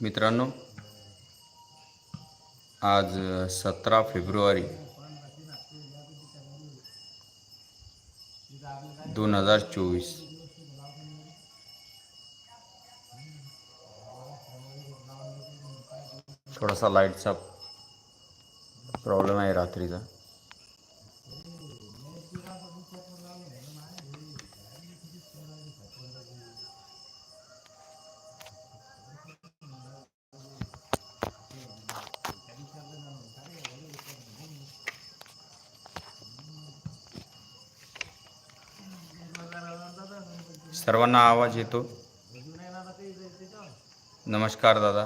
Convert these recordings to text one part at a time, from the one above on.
मित्रांनो आज सतरा फेब्रुवारी दोन हजार चोवीस. थोडासा लाईटचा प्रॉब्लेम आहे रात्रीचा. सर्वांना आवाज येतो. नमस्कार दादा.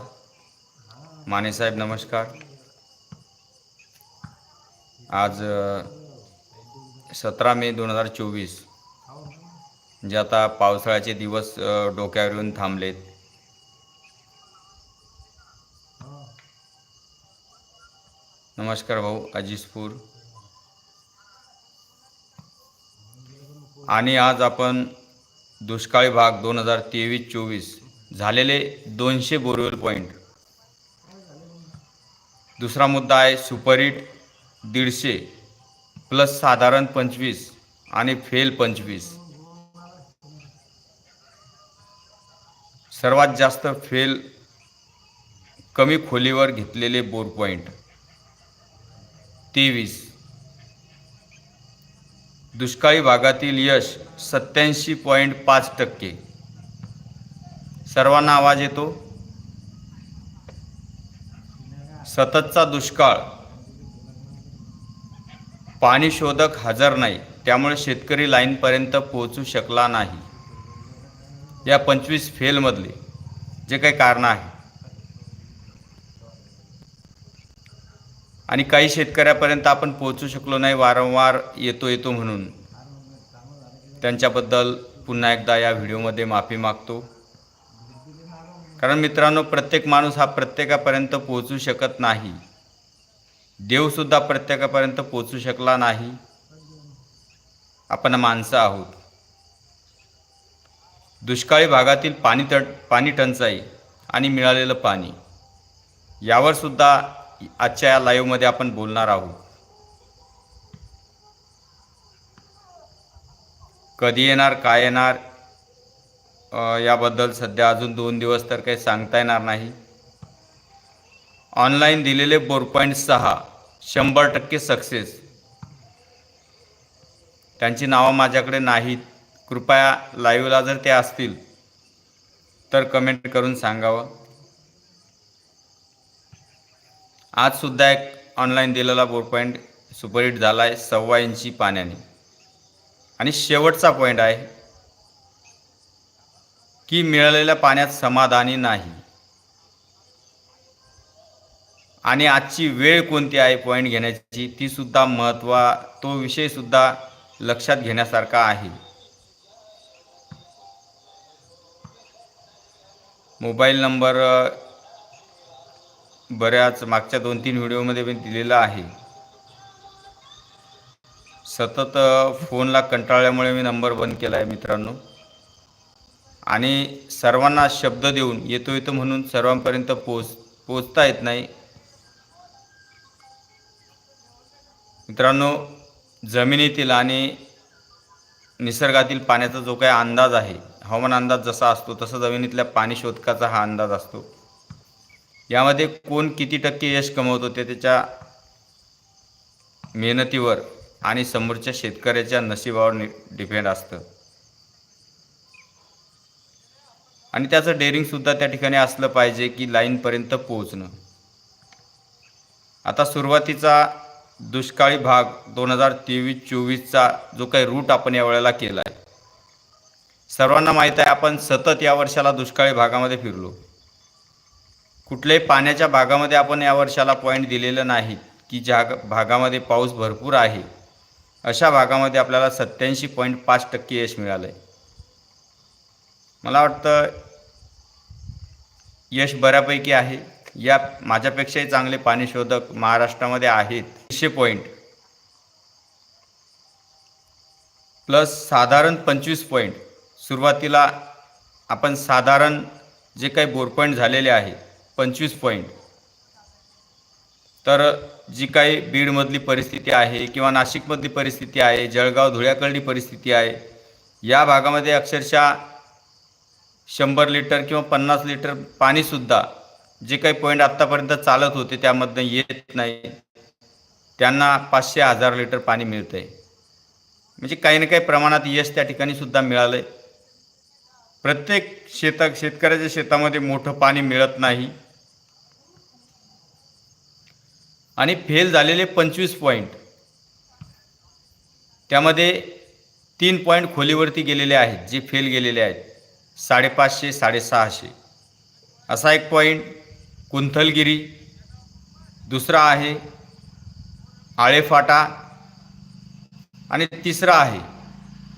मानेसाहेब नमस्कार. आज सतरा मे दोन हजार चोवीस म्हणजे आता पावसाळ्याचे दिवस डोक्यावर येऊन थांबलेत. नमस्कार भाऊ अजिजपूर आणि आज आपण दुष्काळी भाग दोन हजार तेवीस चोवीस झालेले दोनशे बोरवेल पॉईंट दुसरा मुद्दा आहे सुपरहिट दीडशे प्लस साधारण पंचवीस आणि फेल पंचवीस. सर्वात जास्त फेल कमी खोलीवर घेतलेले बोर पॉईंट तेवीस. दुष्काळी भागातील यश सत्याऐंशी पॉईंट पाच टक्के. सर्वांना आवाज येतो? सततचा दुष्काळ. पाणी शोधक हजर नाही त्यामुळे शेतकरी लाईनपर्यंत पोहोचू शकला नाही. या पंचवीस फेलमधले जे काही कारणं आहे. आणि काही शेतकऱ्यापर्यंत आपण पोहोचू शकलो नाही वारंवार येतो येतो म्हणून. त्यांच्याबद्दल पुन्हा एकदा या व्हिडिओमध्ये माफी मागतो. कारण मित्रांनो प्रत्येक माणूस हा प्रत्येकापर्यंत पोहोचू शकत नाही. देवसुद्धा प्रत्येकापर्यंत पोहोचू शकला नाही. आपण माणसं आहोत. दुष्काळी भागातील पाणी तट पाणी टंचाई आणि मिळालेलं पाणी यावरसुद्धा आजच्या या लाईव्हमध्ये आपण बोलणार आहोत. कधी येणार काय येणार याबद्दल सध्या अजून दोन दिवस तर काही सांगता येणार नाही. ऑनलाईन दिलेले फोर पॉईंट सहा शंभर टक्के सक्सेस त्यांची नावं माझ्याकडे नाहीत. कृपया लाईव्हला जर ते असतील तर कमेंट करून सांगावं. आजसुद्धा एक ऑनलाईन दिलेला फोर पॉईंट सुपरहिट झाला आहे सव्वा इंची पाण्याने. आणि शेवटचा पॉईंट आहे की मिळालेल्या पाण्यात समाधानी नाही. आणि आजची वेळ कोणती आहे पॉईंट घेण्याची ती सुद्धा महत्त्वा तो विषयसुद्धा लक्षात घेण्यासारखा आहे. मोबाईल नंबर बऱ्याच मागच्या दोन तीन व्हिडिओमध्ये मी दिलेला आहे. सतत फोनला कंटाळल्यामुळे मी नंबर बंद केला आहे मित्रांनो. आणि सर्वांना शब्द देऊन येतो येतो म्हणून सर्वांपर्यंत पोच पोचता येत नाही. मित्रांनो जमिनीतील आणि निसर्गातील पाण्याचा जो काही अंदाज आहे हवामान अंदाज जसा असतो तसा जमिनीतल्या पाणी शोधकाचा हा अंदाज असतो. यामध्ये कोण किती टक्के यश कमवतो ते त्याच्या मेहनतीवर आणि समोरच्या शेतकऱ्याच्या नशिबावर डिपेंड असतं. आणि त्याचं डेअरिंगसुद्धा त्या ठिकाणी असलं पाहिजे की लाईनपर्यंत पोहोचणं. आता सुरुवातीचा दुष्काळी भाग दोन हजार तेवीस चोवीसचा जो काही रूट आपण यावेळेला केला आहे सर्वांना माहीत आहे आपण सतत या वर्षाला दुष्काळी भागामध्ये फिरलो. कुठल्याही पाण्याच्या भागामध्ये आपण या वर्षाला पॉईंट दिलेलं नाही की ज्या भागामध्ये पाऊस भरपूर आहे अशा भागामध्ये आपल्याला सत्याऐंशी पॉईंट पाच टक्के यश मिळालं आहे मला वाटतं यश बऱ्यापैकी आहे. या माझ्यापेक्षाही चांगले पाणी शोधक महाराष्ट्रामध्ये आहेत. तीनशे पॉईंट प्लस साधारण पंचवीस पॉईंट सुरुवातीला आपण साधारण जे काही बोरपॉईंट झालेले आहे पंचवीस पॉईंट तर जी काही बीडमधली परिस्थिती आहे किंवा नाशिकमधली परिस्थिती आहे जळगाव धुळ्याकडली परिस्थिती आहे या भागामध्ये अक्षरशः शंभर लिटर किंवा पन्नास लिटर पाणीसुद्धा जे काही पॉईंट आत्तापर्यंत चालत होते त्यामधनं येत नाही. त्यांना पाचशे हजार लिटर पाणी मिळतं आहे म्हणजे काही ना काही प्रमाणात यश त्या ठिकाणी सुद्धा मिळालं आहे प्रत्येक शेता शेतकऱ्याच्या शेतामध्ये मोठं पाणी मिळत नाही. आणि फेल झालेले पंचवीस पॉईंट त्यामध्ये तीन पॉईंट खोलीवरती गेलेले आहेत जे फेल गेलेले आहेत. साडेपाचशे साडेसहाशे. असा एक पॉईंट कुंथलगिरी दुसरा आहे आळेफाटा आणि तिसरा आहे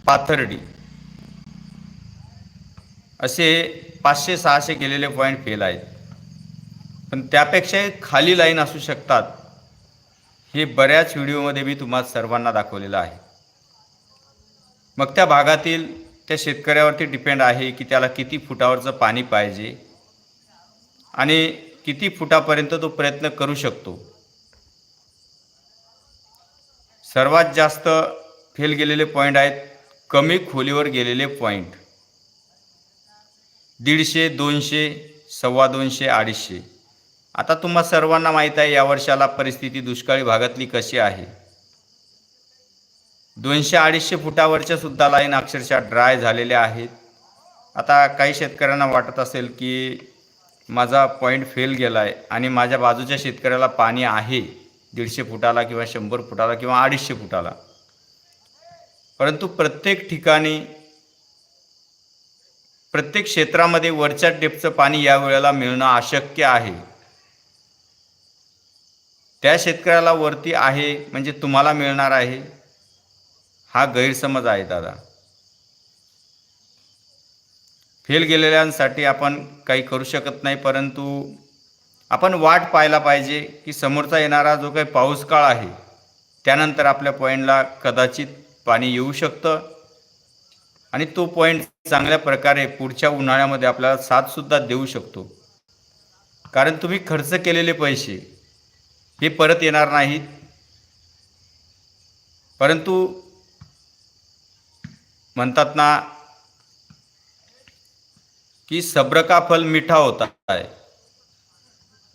पाथर्डी. असे पाचशे सहाशे गेलेले पॉईंट फेल आहेत. पण त्यापेक्षाही खाली लाईन असू शकतात. हे बऱ्याच व्हिडिओमध्ये मी तुम्हाला सर्वांना दाखवलेलं आहे. मग त्या भागातील त्या शेतकऱ्यावरती डिपेंड आहे की त्याला किती फुटावरचं पाणी पाहिजे आणि किती फुटापर्यंत तो प्रयत्न करू शकतो. सर्वात जास्त फेल गेलेले पॉईंट आहेत कमी खोलीवर गेलेले पॉईंट दीडशे दोनशे सव्वा दोनशे अडीचशे. आता तुम्हा सर्वांना माहीत आहे या वर्षाला परिस्थिती दुष्काळी भागातली कशी आहे? दोनशे अडीचशे फुटावरच्या सुद्धा लाईन अक्षरशः ड्राय झालेल्या आहेत. आता काही शेतकऱ्यांना वाटत असेल की माझा पॉईंट फेल गेला आहे आणि माझ्या बाजूच्या शेतकऱ्याला पाणी आहे दीडशे फुटाला किंवा शंभर फुटाला किंवा अडीचशे फुटाला. परंतु प्रत्येक ठिकाणी प्रत्येक क्षेत्रामध्ये वरच्या डेपचं पाणी या वेळेला मिळणं अशक्य आहे. त्या शेतकऱ्याला वरती आहे म्हणजे तुम्हाला मिळणार आहे हा गैरसमज आहे दादा. फेल गेलेल्यांसाठी आपण काही करू शकत नाही परंतु आपण वाट पाहायला पाहिजे की समोरचा येणारा जो काही पाऊस काळ आहे त्यानंतर आपल्या पॉईंटला कदाचित पाणी येऊ शकतं. आणि तो पॉईंट चांगल्या प्रकारे पुढच्या उन्हाळ्यामध्ये आपल्याला साथसुद्धा देऊ शकतो. कारण तुम्ही खर्च केलेले पैसे हे परत येणार नाहीत. परंतु म्हणतात ना की सब्र का फल मिठा होता आहे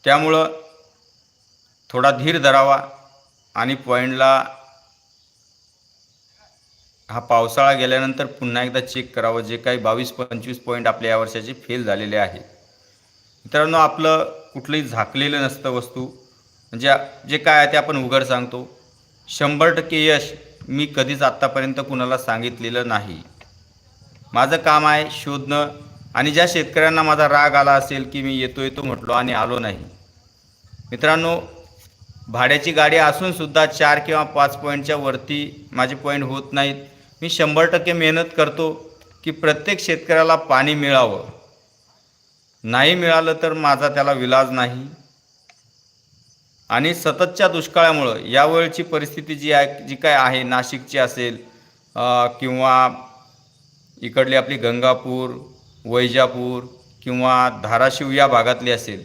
त्यामुळं थोडा धीर धरावा आणि पॉईंटला हा पावसाळा गेल्यानंतर पुन्हा एकदा चेक करावं. जे काही बावीस पंचवीस पॉईंट आपल्या या वर्षाचे फेल झालेले आहे. मित्रांनो आपलं कुठलंही झाकलेलं नसतं वस्तू. म्हणजे जे काय आहे ते आपण उघड सांगतो. शंभर टक्के यश मी कधीच आत्तापर्यंत कुणाला सांगितलेलं नाही. माझं काम आहे शोधणं आणि ज्या शेतकऱ्यांना माझा राग आला असेल की मी येतो येतो म्हटलो आणि आलो नाही. मित्रांनो भाड्याची गाडी असूनसुद्धा चार किंवा पाच पॉईंटच्या वरती माझे पॉईंट होत नाहीत. मी शंभर टक्के मेहनत करतो की प्रत्येक शेतकऱ्याला पाणी मिळावं. नाही मिळालं तर माझा त्याला विलाज नाही. आणि सततच्या दुष्काळामुळं यावेळची परिस्थिती जी आहे जी काय आहे नाशिकची असेल किंवा इकडली आपली गंगापूर वैजापूर किंवा धाराशिव या भागातली असेल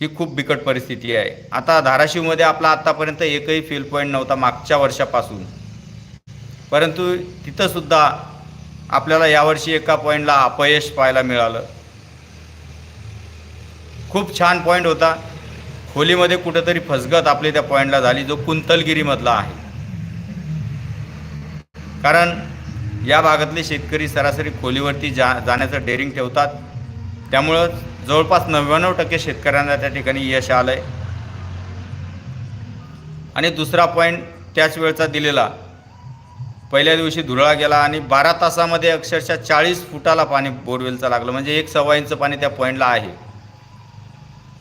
ही खूप बिकट परिस्थिती आहे. आता धाराशिवमध्ये आपला आत्तापर्यंत एकही फेल पॉईंट नव्हता मागच्या वर्षापासून. परंतु तिथंसुद्धा आपल्याला यावर्षी एका पॉईंटला अपयश पाहायला मिळालं. खूप छान पॉईंट होता. खोलीमध्ये कुठंतरी फसगत आपली त्या पॉईंटला झाली जो कुंतलगिरीमधला आहे. कारण या भागातले शेतकरी सरासरी खोलीवरती जा जाण्याचं डेअरिंग ठेवतात. त्यामुळं जवळपास नव्याण्णव टक्के शेतकऱ्यांना त्या ठिकाणी यश आलं आहे आणि दुसरा पॉईंट त्याच वेळचा दिलेला. पहिल्या दिवशी धुरळा गेला आणि बारा तासामध्ये अक्षरशः चाळीस फुटाला पाणी बोरवेलचं लागलं. म्हणजे एक सव्वा इंच पाणी त्या पॉईंटला आहे.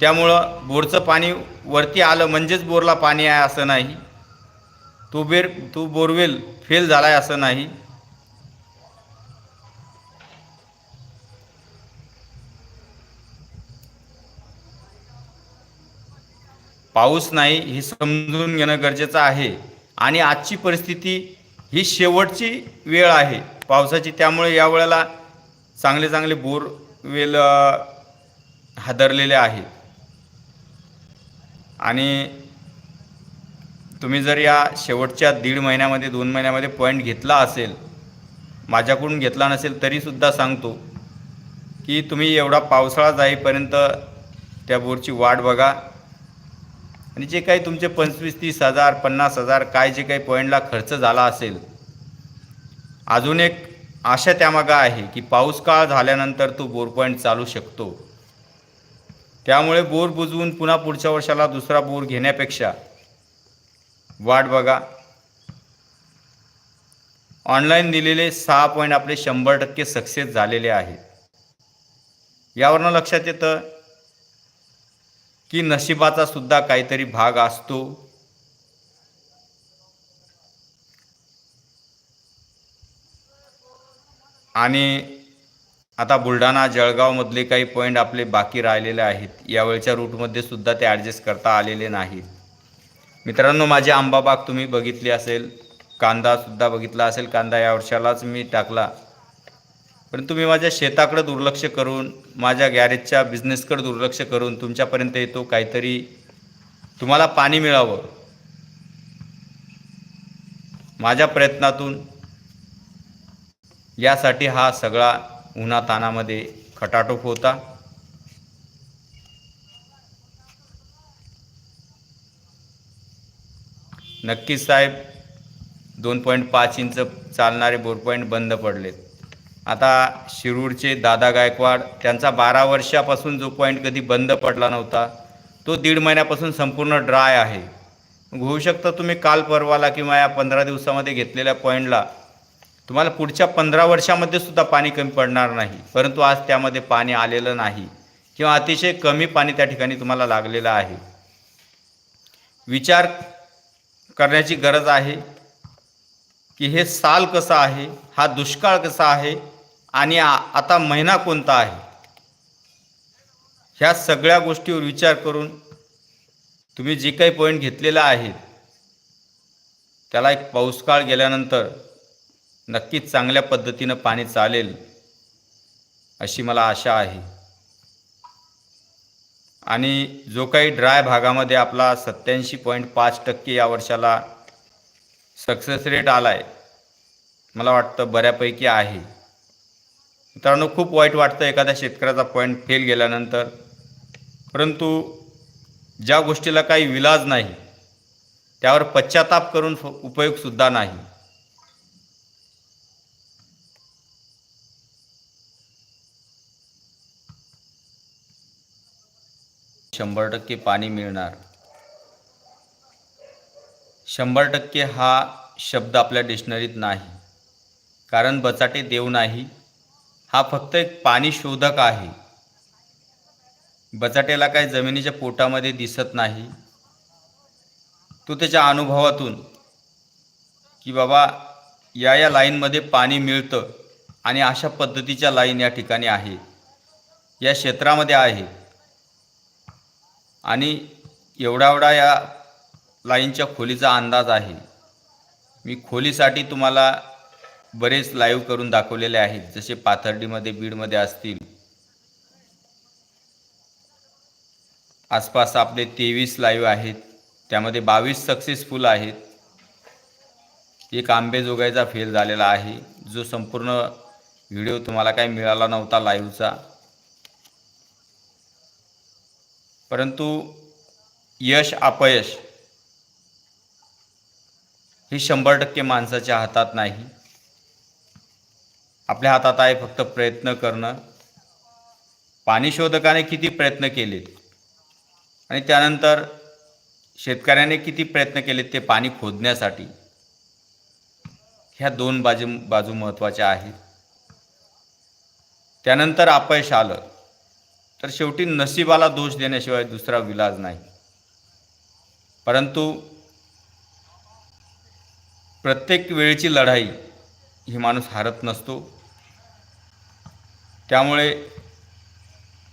त्यामुळं बोरचं पाणी वरती आलं म्हणजेच बोरला पाणी आहे असं नाही. तो बेर तो बोरवेल फेल झाला आहे असं नाही. पाऊस नाही हे समजून घेणं गरजेचं आहे. आणि आजची परिस्थिती ही शेवटची वेळ आहे. पावसाची त्यामुळे या वेळेला चांगले चांगले बोरवेल हादरलेले आहेत. आणि तुम्ही जर या शेवटच्या दीड महिन्यामध्ये दोन महिन्यामध्ये पॉईंट घेतला असेल माझ्याकडून घेतला नसेल तरीसुद्धा सांगतो की तुम्ही एवढा पावसाळा जाईपर्यंत त्या बोरची वाट बघा. आणि जे काही तुमचे पंचवीस तीस हजार पन्नास हजार काय जे काही पॉईंटला खर्च झाला असेल अजून एक आशा त्यामागं आहे की पाऊस काळ झाल्यानंतर तो बोर पॉईंट चालू शकतो. त्यामुळे बोर बुजवून पुन्हा पुढच्या वर्षाला दुसरा बोर घेण्यापेक्षा वाट बघा. ऑनलाईन दिलेले सहा पॉईंट आपले शंभर टक्के सक्सेस झालेले आहेत. यावरनं लक्षात येतं की नशिबाचा सुद्धा काहीतरी भाग असतो. आणि आता बुलढाणा जळगावमधले काही पॉईंट आपले बाकी राहिलेले आहेत. यावेळच्या रूटमध्ये सुद्धा ते ॲडजस्ट करता आलेले नाहीत. मित्रांनो माझी आंबा बाग तुम्ही बघितली असेल कांदासुद्धा बघितला असेल. कांदा या वर्षालाच मी टाकला. परंतु मी माझ्या शेताकडे दुर्लक्ष करून माझ्या गॅरेजच्या बिझनेसकडे दुर्लक्ष करून तुमच्यापर्यंत येतो काहीतरी तुम्हाला पाणी मिळावं. माझ्या प्रयत्नातून यासाठी हा सगळा उन्हातानामध्ये खटाटोप होता. नक्कीच साहेब दोन पॉईंट पाच इंच चालणारे बोर पॉईंट बंद पडलेत. आता शिरूरचे दादा गायकवाड त्यांचा बारा वर्षापासून जो पॉईंट कधी बंद पडला नव्हता तो दीड महिन्यापासून संपूर्ण ड्राय आहे. होऊ शकतं तुम्ही काल परवाला किंवा या पंधरा दिवसामध्ये घेतलेल्या पॉईंटला तुम्हाला पुढच्या पंधरा वर्षामध्ये सुद्धा पाणी कमी पडणार नाही परंतु आज त्यामध्ये पाणी आलेलं नाही किंवा अतिशय कमी पाणी त्या ठिकाणी तुम्हाला लागलेलं आहे. विचार करण्याची गरज आहे की हे साल कसं आहे हा दुष्काळ कसा आहे आणि आता महिना कोणता आहे? ह्या सगळ्या गोष्टीवर विचार करून तुम्ही जे काही पॉईंट घेतलेला आहे त्याला एक पाऊसकाळ गेल्यानंतर नक्कीच चांगल्या पद्धतीनं पाणी चालेल अशी मला आशा आहे. आणि जो काही ड्राय भागामध्ये आपला सत्याऐंशी पॉईंट पाच टक्के या वर्षाला सक्सेस रेट आला आहे मला वाटतं बऱ्यापैकी आहे. मित्रांनो खूप वाईट वाटतं एखाद्या शेतकऱ्याचा पॉईंट फेल गेल्यानंतर. परंतु ज्या गोष्टीला काही विलाज नाही त्यावर पश्चाताप करून फ- उपयोगसुद्धा नाही. शंभर टक्के पाणी मिळणार. शंभर टक्के हा शब्द आपल्या डिक्शनरीत नाही. कारण बचाटे देव नाही. हा फक्त एक पाणी शोधक आहे. बचाट्याला काय जमिनीच्या पोटामध्ये दिसत नाही. तो त्याच्या अनुभवातून की बाबा या या लाईनमध्ये पाणी मिळतं आणि अशा पद्धतीच्या लाईन या ठिकाणी आहे. या क्षेत्रामध्ये आहे. आणि एवढा एवढा या लाईनच्या खोलीचा अंदाज आहे. मी खोलीसाठी तुम्हाला बरेच लाईव्ह करून दाखवलेले आहेत. जसे पाथर्डीमध्ये बीडमध्ये असतील. आसपास आपले तेवीस लाईव्ह आहेत. त्यामध्ये बावीस सक्सेसफुल आहेत. एक आंबेजोगाईचा फेल झालेला आहे. जो संपूर्ण व्हिडिओ तुम्हाला काही मिळाला नव्हता लाईव्हचा परंतु यश अपयश ही शंभर टक्के माणसाच्या हातात नाही. आपल्या हातात आहे फक्त प्रयत्न करणं. पाणी शोधकाने किती प्रयत्न केलेत? आणि त्यानंतर शेतकऱ्याने किती प्रयत्न केलेत ते पाणी खोदण्यासाठी? ह्या दोन बाजू बाजू महत्त्वाच्या आहेत. त्यानंतर अपयश आलं. तर शेवटी नशिबाला दोष देण्याशिवाय दुसरा विलाज नाही. परंतु प्रत्येक वेळेची लढाई ही माणूस हारत नसतो. त्यामुळे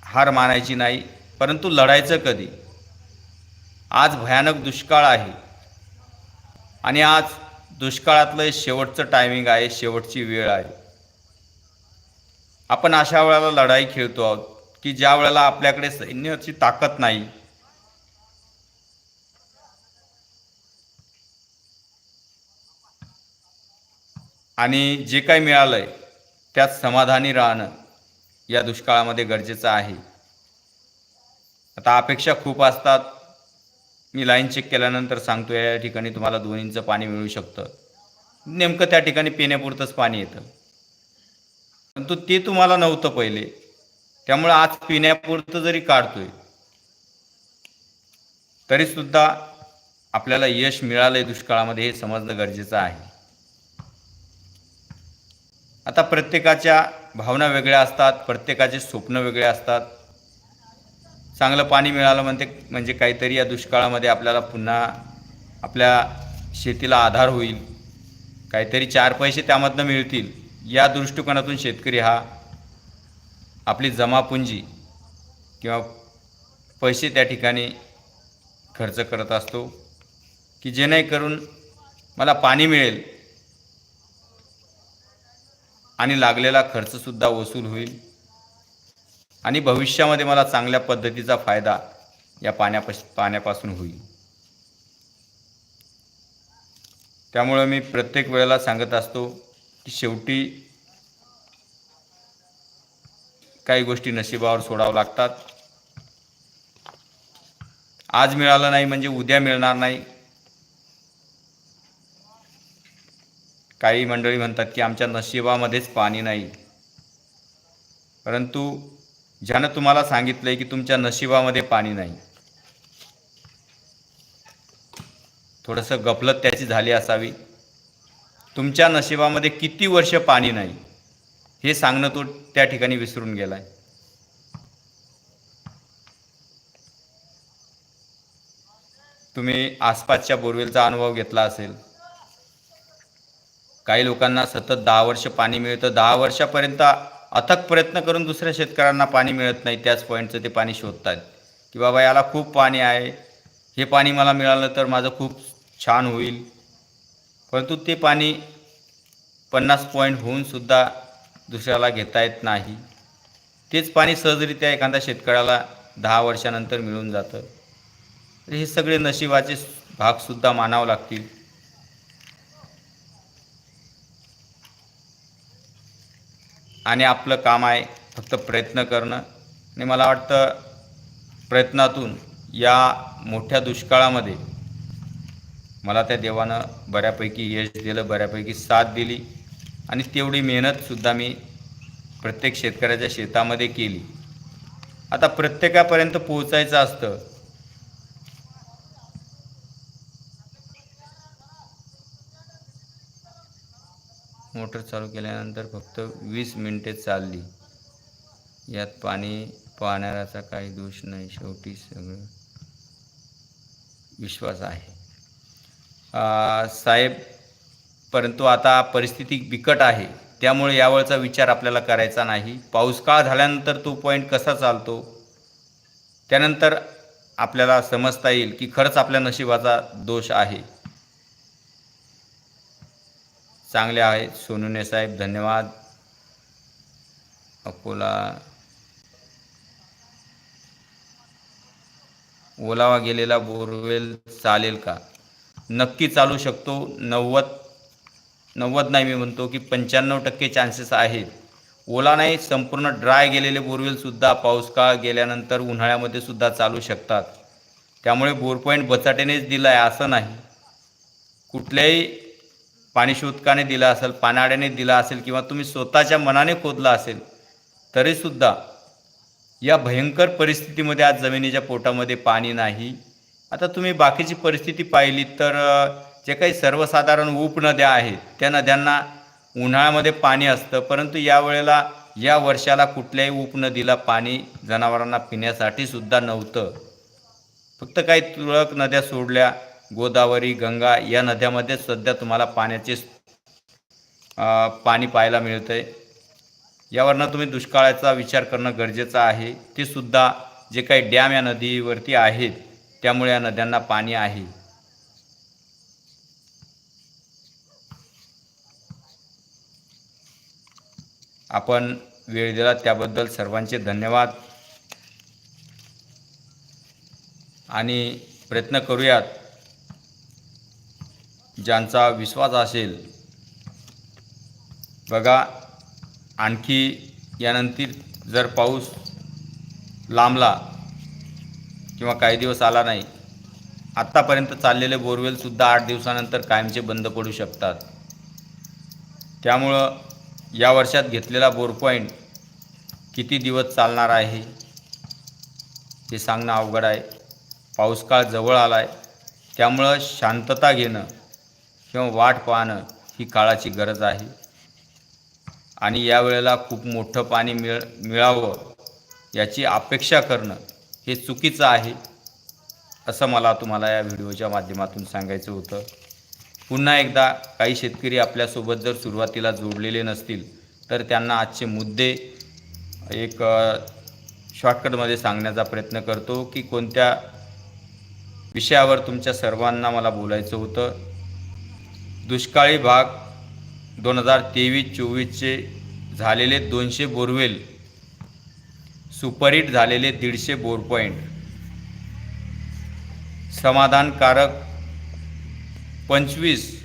हार मानायची नाही. परंतु लढायचं कधी? आज भयानक दुष्काळ आहे. आणि आज दुष्काळातलं शेवटचं टायमिंग आहे शेवटची वेळ आहे. आपण अशा वेळेला लढाई खेळतो आहोत. की ज्या वेळेला आपल्याकडे सैन्याची ताकद नाही आणि जे काही मिळालंय त्यात समाधानी राहणं या दुष्काळामध्ये गरजेचं आहे. आता अपेक्षा खूप असतात. मी लाईन चेक केल्यानंतर सांगतो या ठिकाणी तुम्हाला दोन इंच पाणी मिळू शकतं. नेमकं त्या ठिकाणी पिण्यापुरतंच पाणी येतं. परंतु ते तुम्हाला नव्हतं पहिले. त्यामुळे आज पिण्यापुरतं जरी काढतोय तरीसुद्धा आपल्याला यश मिळालंय दुष्काळामध्ये हे समजणं गरजेचं आहे. आता प्रत्येकाच्या भावना वेगळ्या असतात प्रत्येकाचे स्वप्न वेगळे असतात. चांगलं पाणी मिळालं म्हणते म्हणजे काहीतरी या दुष्काळामध्ये आपल्याला पुन्हा आपल्या शेतीला आधार होईल. काहीतरी चार पैसे त्यामधनं मिळतील. या दृष्टिकोनातून शेतकरी हा आपली जमापुंजी किंवा पैसे त्या ठिकाणी खर्च करत असतो की जेणेकरून मला पाणी मिळेल आणि लागलेला खर्चसुद्धा वसूल होईल आणि भविष्यामध्ये मला चांगल्या पद्धतीचा फायदा या पाण्यापास पाण्यापासून होईल. त्यामुळं मी प्रत्येक वेळेला सांगत असतो की शेवटी काही गोष्टी नशिबावर सोडावं लागतात. आज मिळालं नाही म्हणजे उद्या मिळणार नाही. काही मंडळी म्हणतात की आमच्या नशिबामध्येच पाणी नाही. परंतु ज्यानं तुम्हाला सांगितलंय की तुमच्या नशिबामध्ये पाणी नाही. थोडंसं गफलत त्याची झाली असावी. तुमच्या नशिबामध्ये किती वर्ष पाणी नाही? हे सांगणं तो त्या ठिकाणी विसरून गेलाय. तुम्ही आसपासच्या बोरवेलचा अनुभव घेतला असेल. काही लोकांना सतत दहा वर्ष पाणी मिळतं. दहा वर्षापर्यंत अथक प्रयत्न करून दुसऱ्या शेतकऱ्यांना पाणी मिळत नाही. त्याच पॉईंटचं ते पाणी शोधतात की बाबा याला खूप पाणी आहे. हे पाणी मला मिळालं तर माझं खूप छान होईल. परंतु ते पाणी पन्नास पॉईंट होऊनसुद्धा दुसऱ्याला घेता येत नाही. तेच पाणी सहजरित्या एखाद्या शेतकऱ्याला दहा वर्षानंतर मिळून जातं. हे सगळे नशिबाचे भागसुद्धा मानावं लागतील. आणि आपलं काम आहे फक्त प्रयत्न करणं. आणि मला वाटतं प्रयत्नातून या मोठ्या दुष्काळामध्ये मला त्या देवानं बऱ्यापैकी यश दिलं बऱ्यापैकी साथ दिली. आणि तेवढी मेहनतसुद्धा मी प्रत्येक शेतकऱ्याच्या शेतामध्ये केली. आता प्रत्येकापर्यंत पोहोचायचं असतं. मोटर चालू केल्यानंतर फक्त वीस मिनिटे चालली. यात पाणी पाहणाऱ्याचा काही दोष नाही शेवटी सगळं विश्वास आहे. साहेब परंतु आता परिस्थिती बिकट आहे. त्यामुळे यावेळचा विचार आपल्याला करायचा नाही. पाऊस काळ झाल्यानंतर तो पॉईंट कसा चालतो? त्यानंतर आपल्याला समजता येईल की खरंच आपल्या नशिबाचा दोष आहे. चांगले आहेत सोनुने साहेब धन्यवाद. अकोला. ओलावा गेलेला बोरवेल चालेल का? नक्की चालू शकतो. नव्वद नव्वद नाही मी म्हणतो की पंच्याण्णव टक्के चान्सेस आहेत. ओला नाही संपूर्ण ड्राय गेलेले बोरवेलसुद्धा पाऊस काळ गेल्यानंतर उन्हाळ्यामध्ये सुद्धा चालू शकतात. त्यामुळे बोर पॉईंट बचाटेनेच दिला आहे असं नाही. कुठल्याही पाणीशोधकाने दिला असेल पानाड्याने दिला असेल किंवा तुम्ही स्वतःच्या मनाने खोदला असेल तरीसुद्धा या भयंकर परिस्थितीमध्ये आज जमिनीच्या पोटामध्ये पाणी नाही. आता तुम्ही बाकीची परिस्थिती पाहिली तर जे काही सर्वसाधारण उपनद्या आहेत त्या नद्यांना उन्हाळ्यामध्ये पाणी असतं परंतु यावेळेला या वर्षाला कुठल्याही उपनदीला पाणी जनावरांना पिण्यासाठी सुद्धा नव्हतं. फक्त काही तुरळक नद्या सोडल्या गोदावरी गंगा या नद्यामध्ये सध्या तुम्हाला पाण्याचे पाणी पाहायला मिळतं आहे यावरनं तुम्ही दुष्काळाचा विचार करणं गरजेचं आहे. ते सुद्धा जे काही डॅम या नदीवरती आहेत त्यामुळे या नद्यांना पाणी आहे. आपण वेळ दिला त्याबद्दल सर्वांचे धन्यवाद. आणि प्रयत्न करूयात. ज्यांचा विश्वास असेल. बघा आणखी यानंतर जर पाऊस लांबला किंवा काही दिवस आला नाही आत्तापर्यंत चाललेले बोरवेलसुद्धा आठ दिवसानंतर कायमचे बंद पडू शकतात. त्यामुळं या वर्षात घेतलेला बोर पॉईंट किती दिवस चालणार आहे? हे सांगणं अवघड आहे. पाऊसकाळ जवळ आला आहे त्यामुळं शांतता घेणं किंवा वाट पाहणं ही काळाची गरज आहे. आणि यावेळेला खूप मोठं पाणी मिळ मिळावं याची अपेक्षा करणं हे चुकीचं आहे असं मला तुम्हाला या व्हिडिओच्या माध्यमातून सांगायचं होतं. पुन्हा एकदा काही शेतकरी आपल्यासोबत जर सुरुवातीला जोडलेले नसतील तर त्यांना आजचे मुद्दे एक शॉर्टकटमध्ये सांगण्याचा प्रयत्न करतो की कोणत्या विषयावर तुमच्या सर्वांना मला बोलायचं होतं. दुष्काळी भाग दोन हजार तेवीस चोवीसचे झालेले दोनशे बोरवेल सुपरहिट झालेले दीडशे बोर पॉईंट समाधानकारक पंचवीस.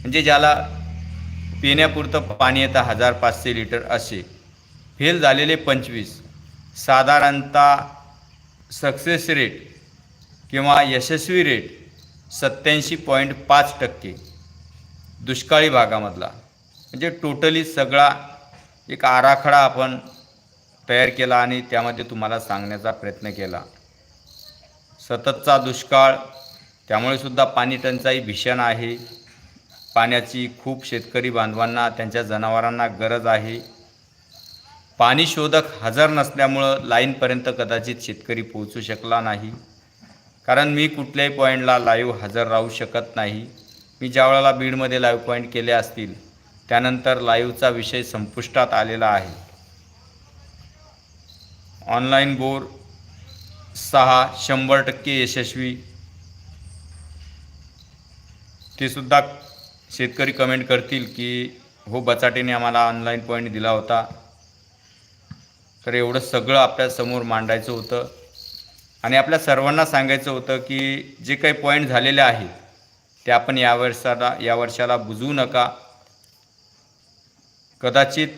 म्हणजे ज्याला पिण्यापुरतं पाणी येतं हजार पाचशे लिटर असे. फेल झालेले पंचवीस. साधारणतः सक्सेस रेट किंवा यशस्वी रेट सत्याऐंशी पॉईंट पाच टक्के. दुष्काळी भागामधला. म्हणजे टोटली सगळा एक आराखडा आपण तयार केला आणि त्यामध्ये तुम्हाला सांगण्याचा प्रयत्न केला. सततचा दुष्काळ त्यामुळे सुद्धा पाणी टंचाई भीषण आहे. पाण्याची खूप शेतकरी बांधवांना त्यांच्या जनावरांना गरज आहे. पाणी शोधक हजर नसल्यामुळं लाईनपर्यंत कदाचित शेतकरी पोहोचू शकला नाही. कारण मी कुठल्याही पॉईंटला लाईव्ह हजर राहू शकत नाही. मी ज्या वेळेला बीडमध्ये लाईव्ह पॉईंट केले असतील त्यानंतर लाईव्हचा विषय संपुष्टात आलेला आहे. ऑनलाईन बोर सहा शंभर टक्के यशस्वी ते सुद्धा शेतकरी कमेंट करतील की हो बचाटेने आम्हाला ऑनलाईन पॉईंट दिला होता. तर एवढं सगळं आपल्यासमोर मांडायचं होतं. आणि आपल्या सर्वांना सांगायचं होतं की जे काही पॉईंट झालेले आहेत ते आपण या वर्षाला या वर्षाला बुजवू नका. कदाचित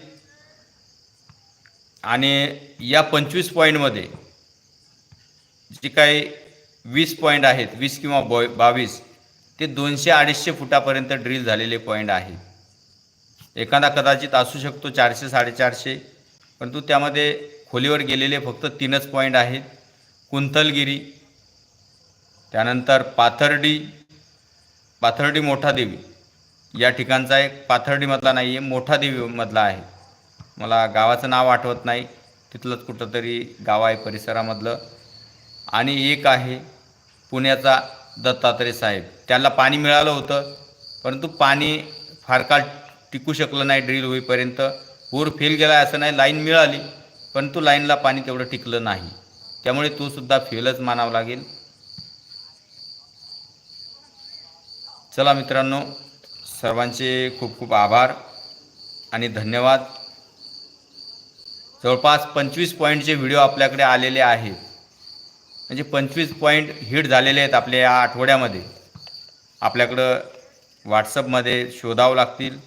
आणि या पंचवीस पॉईंटमध्ये जे काही वीस पॉईंट आहेत वीस किंवा बॉय बावीस ते दोनशे अडीचशे फुटापर्यंत ड्रिल झालेले पॉईंट आहे. एखादा कदाचित असू शकतो चारशे साडेचारशे परंतु त्यामध्ये खोलीवर गेलेले फक्त तीनच पॉईंट आहेत. कुंथलगिरी त्यानंतर पाथर्डी पाथर्डी मोठा देवी या ठिकाणचा एक पाथर्डीमधला नाही आहे मोठा देवीमधला आहे. मला गावाचं नाव आठवत नाही. तिथलंच कुठंतरी गाव आहे परिसरामधलं. आणि एक आहे पुण्याचा दत्तात्रय साहेब. त्याला पाणी मिळालं होतं परंतु पाणी फार काळ टिकू शकलं नाही ड्रिल होईपर्यंत. बोर फेल गेला असं नाही लाईन मिळाली परंतु लाईनला पाणी तेवढं टिकलं नाही. त्यामुळे तो सुद्धा फेलच मानावं लागेल. चला मित्रांनो सर्वांचे खूप खूप आभार आणि धन्यवाद. जवळपास पंचवीस पॉईंटचे व्हिडिओ आपल्याकडे आलेले आहेत. म्हणजे पंचवीस पॉईंट हिट झालेले आहेत आपल्या या आठवड्यामध्ये. आपल्याकडं व्हॉट्सअपमध्ये शोधावं लागतील.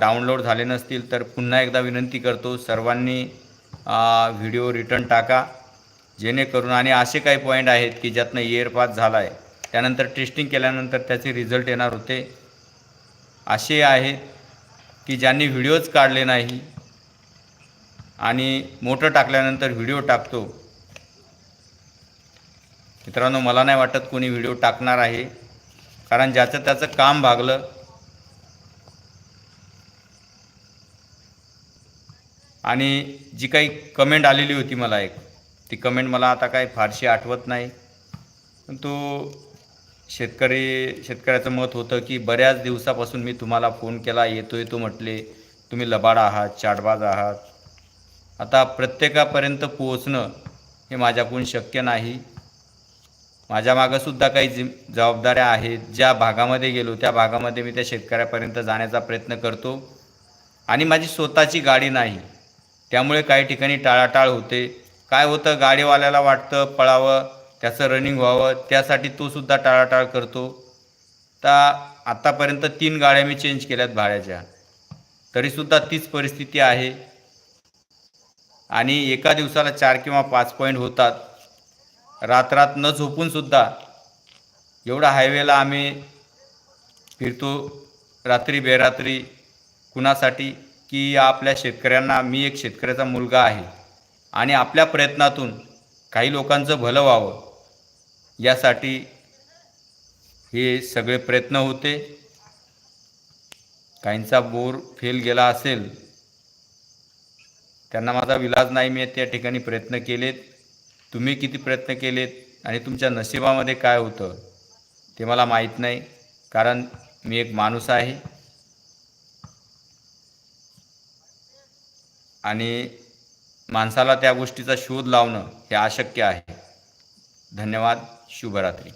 डाउनलोड झाले नसतील तर पुन्हा एकदा विनंती करतो सर्वांनी व्हिडिओ रिटर्न टाका. जेणेकरून आणि असे काही पॉईंट आहेत की ज्यातनं इयर पास झाला आहे त्यानंतर टेस्टिंग केल्यानंतर त्याचे रिझल्ट येणार होते. असे आहेत की ज्यांनी व्हिडिओच काढले नाही आणि मोटर टाकल्यानंतर व्हिडिओ टाकतो मित्रांनो मला नाही वाटत कोणी व्हिडिओ टाकणार आहे. कारण ज्याचं त्याचं काम भागलं. आणि जी काही कमेंट आलेली होती मला एक ती कमेंट मला आता काही फारशी आठवत नाही. पण तो शेतकरी शेतकऱ्याचं मत होतं की बऱ्याच दिवसापासून मी तुम्हाला फोन केला येतो येतो म्हटले तुम्ही लबाड आहात चाटबाज आहात. आता प्रत्येकापर्यंत पोहोचणं हे माझ्याकडून शक्य नाही. माझ्या मागंसुद्धा काही जिम जबाबदाऱ्या आहेत. ज्या भागामध्ये गेलो त्या भागामध्ये मी त्या शेतकऱ्यापर्यंत जाण्याचा प्रयत्न करतो. आणि माझी स्वतःची गाडी नाही. त्यामुळे काही ठिकाणी टाळाटाळ होते. काय होतं गाडीवाल्याला वाटतं पळावं त्याचं रनिंग व्हावं त्यासाठी तो सुद्धा टाळाटाळ करतो. तर आत्तापर्यंत तीन गाड्या मी चेंज केल्यात भाड्याच्या. तरीसुद्धा तीच परिस्थिती आहे. आणि एका दिवसाला चार किंवा पाच पॉईंट होतात. रात्रात न झोपूनसुद्धा एवढा हायवेला आम्ही फिरतो. रात्री बेरात्री कुणासाठी? की आपल्या शेतकऱ्यांना मी एक शेतकऱ्याचा मुलगा आहे. आणि आपल्या प्रयत्नातून काही लोकांचं भलं व्हावं. यासाठी हे सगळे प्रयत्न होते. काहींचा बोर फेल गेला असेल त्यांना माझा विलाज नाही मी त्या ठिकाणी प्रयत्न केलेत. तुम्ही किती प्रयत्न केलेत आणि तुमच्या नशिबामध्ये काय होतं ते मला माहीत नाही कारण मी एक माणूस आहे. आणि माणसाला त्या गोष्टीचा शोध लावणं हे अशक्य आहे. धन्यवाद शुभरात्री.